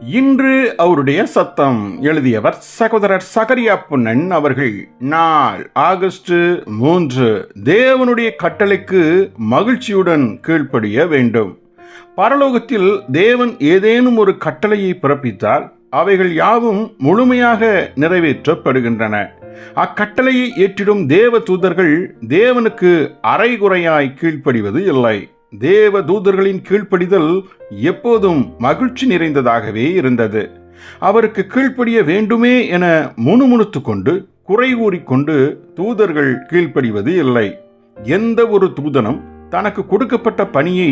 இன்று அவருடைய சத்தம் எழுதியவர் சகோதரர் சகரியா புன்னன் அவர்கள். நாள் ஆகஸ்ட் மூன்று. தேவனுடைய கட்டளைக்கு மகிழ்ச்சியுடன் கீழ்ப்படிய வேண்டும். பரலோகத்தில் தேவன் ஏதேனும் ஒரு கட்டளையை பிறப்பித்தால் அவைகள் யாவும் முழுமையாக நிறைவேற்றப்படுகின்றன. அக்கட்டளையை ஏற்றிடும் தேவ தூதர்கள் தேவனுக்கு அரைகுறையாய் கீழ்ப்படிவது இல்லை. தேவ தூதர்களின் கீழ்ப்படிதல் எப்போதும் மகிழ்ச்சி நிறைந்ததாகவே இருந்தது. அவருக்கு கீழ்ப்படிய வேண்டுமே என முணுமுணுத்து கொண்டு குறை கூறிக்கொண்டு தூதர்கள் கீழ்ப்படிவது இல்லை. எந்த ஒரு தூதனும் தனக்கு கொடுக்கப்பட்ட பணியை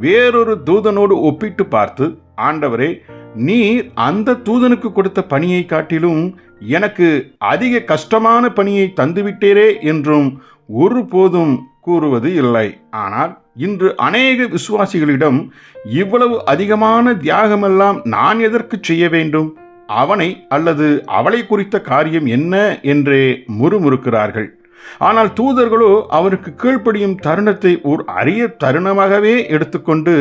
வேறொரு தூதனோடு ஒப்பிட்டு பார்த்து ஆண்டவரே நீர் அந்த தூதனுக்கு கொடுத்த பணியை காட்டிலும் எனக்கு அதிக கஷ்டமான பணியை தந்துவிட்டீரே என்றும் ஒருபோதும் கூறுவது இல்லை. ஆனால் இன்று அநேக விசுவாசிகளிடம் இவ்வளவு அதிகமான தியாகமெல்லாம் நான் எதற்கு செய்ய வேண்டும்? அவனை அல்லது அவளை குறித்த காரியம் என்ன என்றே முறுமுறுக்கிறார்கள். ஆனால் தூதர்களோ அவருக்கு கீழ்ப்படியும் தருணத்தை ஓர் அரிய தருணமாகவே எடுத்துக்கொண்டு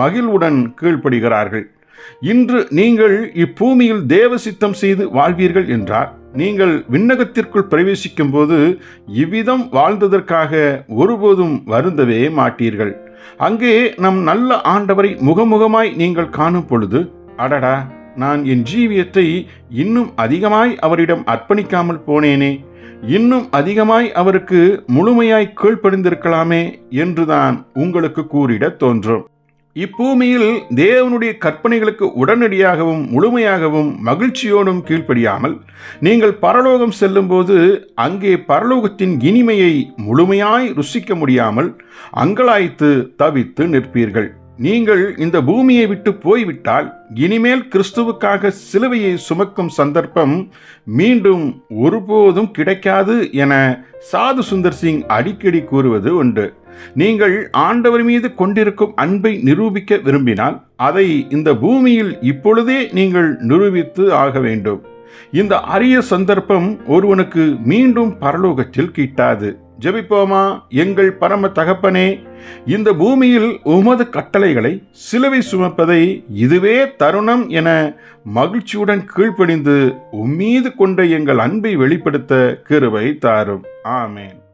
மகிழ்வுடன் கீழ்ப்படுகிறார்கள். இன்று நீங்கள் இப்பூமியில் தேவ சித்தம் செய்து வாழ்வீர்கள் என்றால் நீங்கள் விண்ணகத்திற்குள் பிரவேசிக்கும் போது இவ்விதம் வாழ்ந்ததற்காக ஒருபோதும் வருந்தவே மாட்டீர்கள். அங்கே நம் நல்ல ஆண்டவரை முகமுகமாய் நீங்கள் காணும் பொழுது அடடா நான் என் ஜீவியத்தை இன்னும் அதிகமாய் அவரிடம் அர்ப்பணிக்காமல் போனேனே இன்னும் அதிகமாய் அவருக்கு முழுமையாய் கீழ்ப்படிந்திருக்கலாமே என்றுதான் உங்களுக்கு கூறிட தோன்றும். இப்பூமியில் தேவனுடைய கற்பனைகளுக்கு உடனடியாகவும் முழுமையாகவும் மகிழ்ச்சியோடும் கீழ்ப்படியாமல் நீங்கள் பரலோகம் செல்லும்போது அங்கே பரலோகத்தின் இனிமையை முழுமையாய் ருசிக்க முடியாமல் அங்கலாய்த்து தவித்து நிற்பீர்கள். நீங்கள் இந்த பூமியை விட்டு போய்விட்டால் இனிமேல் கிறிஸ்துவுக்காக சிலுவையை சுமக்கும் சந்தர்ப்பம் மீண்டும் ஒருபோதும் கிடைக்காது என சாது சுந்தர் சிங் அடிக்கடி கூறுவது உண்டு. நீங்கள் ஆண்டவர் மீது கொண்டிருக்கும் அன்பை நிரூபிக்க விரும்பினால் அதை இந்த பூமியில் இப்பொழுதே நீங்கள் நிரூபித்து ஆக வேண்டும். இந்த அரிய சந்தர்ப்பம் ஒருவனுக்கு மீண்டும் பரலோகத்தில் கிட்டாது. ஜெபிப்போமா? எங்கள் பரம தகப்பனே இந்த பூமியில் உமது கட்டளைகளை சிலுவை சுமப்பதை இதுவே தருணம் என மகிழ்ச்சியுடன் கீழ்ப்படிந்து உம்மீது கொண்ட எங்கள் அன்பை வெளிப்படுத்த கிருவை தாரும். ஆமேன்.